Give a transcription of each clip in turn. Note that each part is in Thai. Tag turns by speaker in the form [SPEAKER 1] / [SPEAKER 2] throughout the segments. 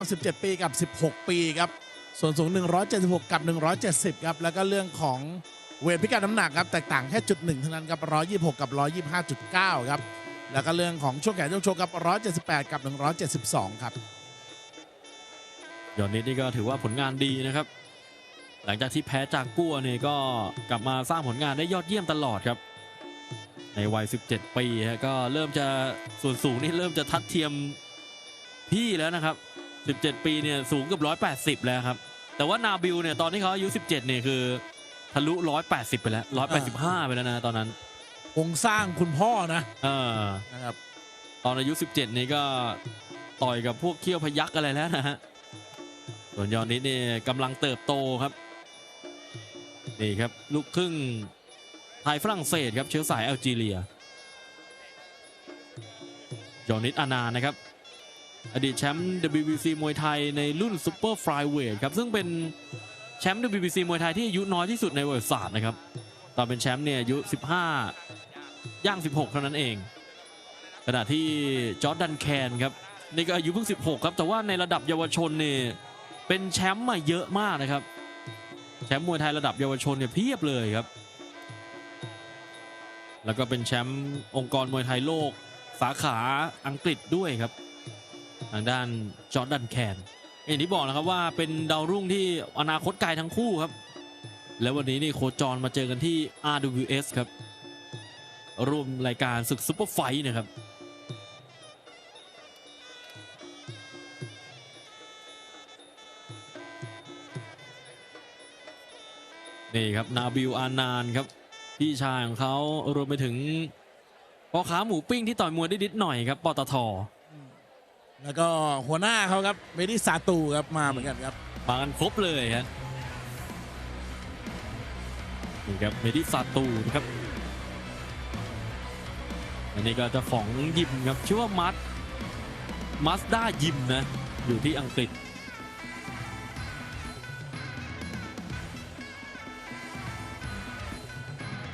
[SPEAKER 1] 17 ปีกับ 16 ปีครับ ส่วนสูง 176 กับ 170 ครับ แล้วก็เรื่องของเวทพิกัดน้ำหนักครับ แตกต่างแค่จุดหนึ่งเท่านั้นครับ 126 กับ 125.9 ครับ แล้วก็เรื่องของช่วงแขนช่วงโชกครับ 178 กับ 172 ครับ
[SPEAKER 2] ยอดนิดนี่ก็ถือว่าผลงานดีนะครับ หลังจากที่แพ้จากกัวเนี่ยก็กลับมาสร้างผลงานได้ยอดเยี่ยมตลอดครับในวัย 17 ปีก็เริ่มจะส่วนสูงนี่เริ่มจะทัดเทียมพี่แล้วนะครับ 17 ปีเนี่ยสูงเกือบ180 แล้วครับ แต่ว่านาบิลเนี่ยตอนที่เขาอายุ 17เนี่ยคือทะลุ 180 ไปแล้ว 185 ไปแล้วนะตอนนั้น
[SPEAKER 1] คงสร้างคุณพ่อนะ
[SPEAKER 2] เออ
[SPEAKER 1] นะครับ
[SPEAKER 2] ตอนอายุ 17 นี่ก็ต่อยกับพวกเขี้ยวพยักอะไรแล้วนะฮะส่วนยอดนิดนี่กำลังเติบโตครับนี่ครับลูกครึ่งไทยฝรั่งเศสครับเชื้อสายแอลจีเรียยอดนิดอานานะครับ อดีตแชมป์ WBC มวยไทยในรุ่นซูเปอร์ฟลายเวทครับ ซึ่งเป็นแชมป์ WBC มวยไทยที่อายุน้อยที่สุดในประวัติศาสตร์นะครับ ตอนเป็นแชมป์เนี่ยอายุ 15 ย่าง 16 เท่านั้นเอง ขณะที่จอร์แดนแคนครับนี่ก็อายุเพิ่ง 16 ครับ แต่ว่าในระดับเยาวชนเนี่ยเป็นแชมป์มาเยอะมากนะครับ แชมป์มวยไทยระดับเยาวชนเนี่ยเพียบเลยครับ แล้วก็เป็นแชมป์องค์กรมวยไทยโลกสาขาอังกฤษด้วยครับ ทางด้านจอร์แดนแคนอย่างที่บอกนะครับว่าเป็นดาวรุ่งที่อนาคตไกลทั้งคู่ครับ แล้ววันนี้นี่โคจรมาเจอกันที่ RWS ครับร่วมรายการศึกซุปเปอร์ไฟท์นะครับนี่ครับนาบิลอานานครับพี่ชายของเขารวมไปถึงพ่อค้าหมูปิ้งที่ต่อยมวยได้นิดหน่อยครับปตท
[SPEAKER 1] แล้วก็หัวหน้าเขาครับเมดิซาตูครับมาเหมือนกันครับ
[SPEAKER 2] มากันครบเลยครับนี่ครับเมดิซาตูนะครับอันนี้ก็เจะของยิมครับชื่อว่ามัดมัสด้ายิมนะอยู่ที่อังกฤษ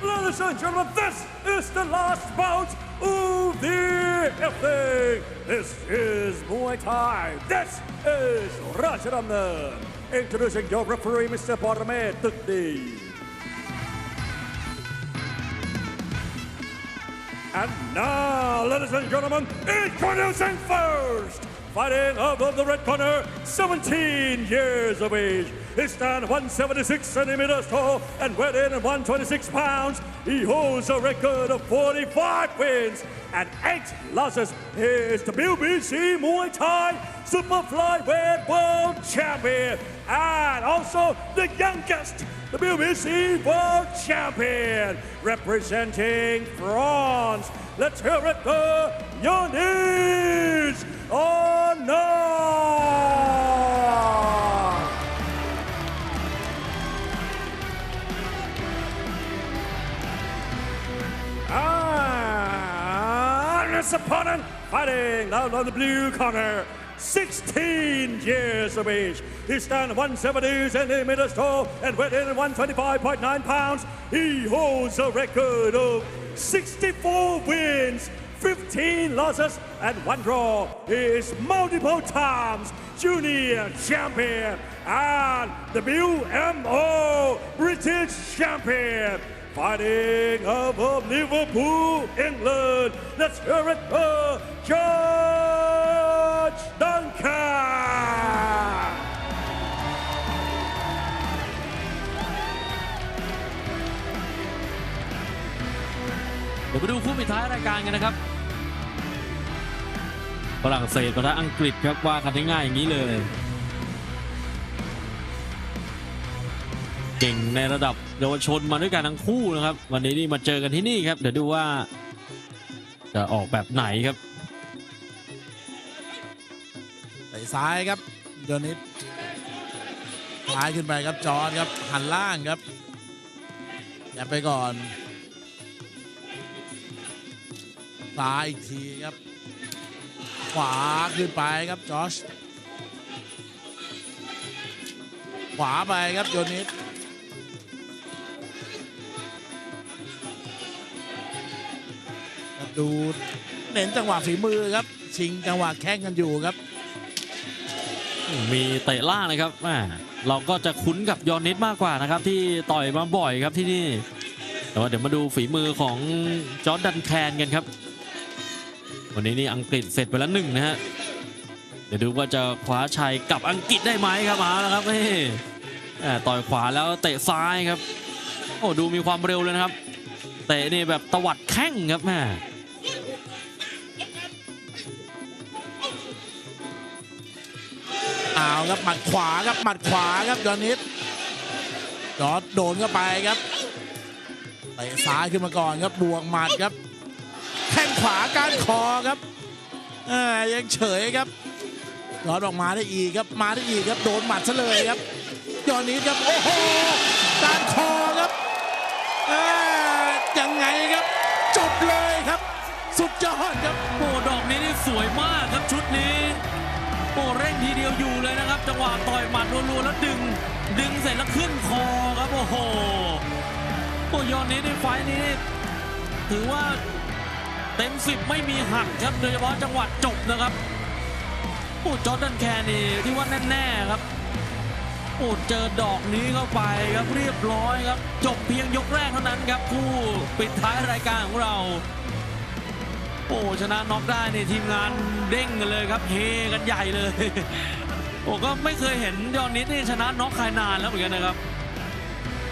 [SPEAKER 3] Ladies and gentlemen, this is the last bout of the This is Muay Thai. This is Rajadamnan. Introducing your referee, Mr. Barame Tukdi. And now, ladies and gentlemen, introducing first, fighting above the red corner, 17 years of age. He stands 176 centimeters tall and weighed in at 126 pounds. He holds a record of 45 wins and 8 losses. He is the WBC Muay Thai Super Flyweight World Champion and also the youngest WBC World Champion representing France. Let's hear it for Yonis Onar. Oh, opponent fighting out on the blue corner. 16 years of age. He stands 170 centimeters tall and weighed in at 125.9 pounds. He holds a record of 64 wins, 15 losses, and one draw. He is multiple times junior champion and the WMO British champion. Fighting out of Liverpool, England. Let's hear it for George Duncan.
[SPEAKER 2] เดี๋ยวไปดูคู่ปิดท้ายรายการกันนะครับฝรั่งเศสปะทะอังกฤษครับว่ากันง่ายๆอย่างนี้เลย เก่งในระดับ เยาวชนมาด้วยกันทั้งคู่นะครับ วันนี้นี่มาเจอกันที่นี่ครับ เดี๋ยวดูว่า จะออกแบบไหนครับ
[SPEAKER 1] ใส่ซ้ายครับโยนิดซ้ายขึ้นไปครับจอร์ดครับหันล่างครับอย่าไปก่อนซ้ายอีกทีครับ ขวาขึ้นไปครับจอชขวาไปครับโยนิด ดูเน้นจังหวะฝีมือครับชิงจังหวะแข่งกันอยู่ครับ
[SPEAKER 2] มีเตะล่างนะครับเราก็จะคุ้นกับยอนนิดมากกว่านะครับ ที่ต่อยมาบ่อยครับที่นี่แต่ว่าเดี๋ยวมาดูฝีมือของจอร์แดนแคนกันครับ วันนี้นี่อังกฤษเสร็จไปแล้วหนึ่งนะฮะเดี๋ยวดูว่าจะคว้าชัยกับอังกฤษได้ไหมครับมาแล้วครับนี่ต่อยขวาแล้วเตะซ้ายครับ โอ้ดูมีความเร็วเลยนะครับ เตะนี่แบบตวัดแข้งครับแม่
[SPEAKER 1] เอาครับหมัดขวาครับหมัดขวาครับยอนิดจอร์ดโดนเข้าไปครับเตะซ้ายขึ้นมาก่อนครับบวกหมัดครับแข้งขวาก้านคอครับอ่ายังเฉยครับจอร์ดออกมาได้อีกครับมาได้อีกครับโดนหมัดซะเลยครับยอนิดครับโอ้โหก้านคอครับอ่ายังไงครับ จบเลยครับ สุดยอดครับ
[SPEAKER 2] โอ้ดอกนี้นี่สวยมาก ยวอยู่เลยนะครับ จังหวะต่อยหมัดรัวๆแล้วดึง ดึงเสร็จแล้วขึ้นคอครับโอ้โหโอ้ยอดนี้ในไฟนี้ ถือว่าเต็มสิบไม่มีหักครับโดยเฉพาะจังหวะจบนะครับโอ้จอร์แดนแคร์นี่ที่ว่าแน่ๆครับโอ้เจอดอกนี้เข้าไปครับเรียบร้อยครับ จบเพียงยกแรกเท่านั้นครับ คู่ปิดท้ายรายการของเรา อ้ชนะน็อกได้นี่ทีมงานเด้งกันเลยครับเฮกันใหญ่เลยโอ้ก็ไม่เคยเห็นยอนนิดนี่ชนะน็อกใครนานแล้วเหมือนกันนะครับ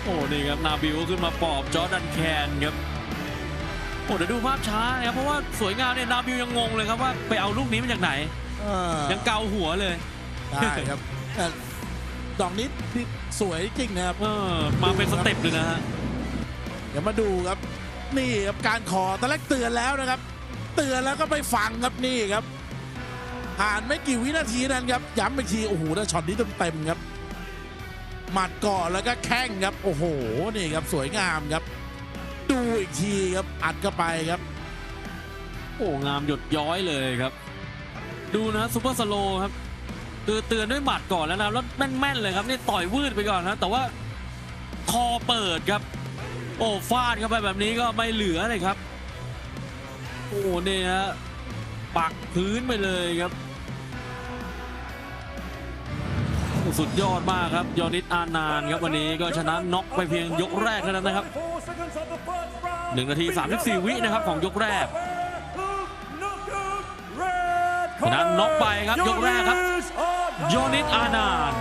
[SPEAKER 2] โอ้นี่ครับนาบิวขึ้นมาปลอบจอร์ดันแคนครับโอ้เดี๋ยวดูภาพช้านะครับเพราะว่าสวยงามเนี่ยนาบิวยังงงเลยครับว่าไปเอาลูกนี้มาจากไหน
[SPEAKER 1] เออ
[SPEAKER 2] ยังเกาหัวเลย
[SPEAKER 1] ได้ครับแต่ดอกนี้นี่สวยจริงนะครับ
[SPEAKER 2] เออมาเป็นสเต็ปเลยนะฮะ
[SPEAKER 1] เดี๋ยวมาดูครับนี่ครับการขอตอนแรกเตือนแล้วนะครับ เตือนแล้วก็ไม่ฟังครับนี่ครับผ่านไม่กี่วินาทีนั้นครับย้ำอีกทีโอ้โหถ้าช็อตนี้เต็มๆครับหมัดก่อนแล้วก็แข้งครับโอ้โหนี่ครับสวยงามครับ ดูอีกทีครับอัดเข้าไปครับ
[SPEAKER 2] โอ้งามหยดย้อยเลยครับ ดูนะซูเปอร์สโลครับคือเตือนด้วยหมัดก่อนแล้วนะแล้วแม่นๆเลยครับนี่ต่อยวืดไปก่อนนะแต่ว่าคอเปิดครับ โอ้ฟาดเข้าไปแบบนี้ก็ไม่เหลือเลยครับ โอ้เนี่ยฮะปักพื้นไปเลยครับ สุดยอดมากครับ ยอนิตอานานครับวันนี้ก็ชนะน็อกไปเพียงยกแรกเท่านั้นนะครับหนึ่งนาที 34 วินะครับของยกแรกชนะน็อกไปครับยกแรกครับโยนิตอานาน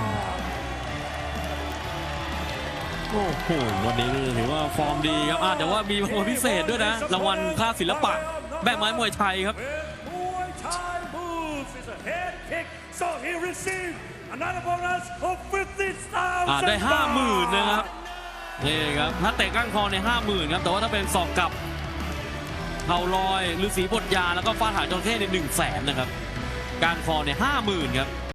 [SPEAKER 2] โอ้โหวันนี้ถือว่าฟอร์มดีครับอะแต่ว่ามีรางวัลพิเศษด้วยนะรางวัลค่าศิลปะ แบกไม้มวยไทยครับ
[SPEAKER 3] Muay Thai moves is a head kick, so he received another bonus of 50,000
[SPEAKER 2] อ่าได้ห้าหมื่นนะครับนี่ครับถ้าเตะก้างคอในห้าหมื่นครับแต่ว่าถ้าเป็นศอกกลับเข่าลอยหรือสีบทยาแล้วก็ฟาดหางจระเข้ในหนึ่งแสนนะครับก้างคอในห้าหมื่นครับ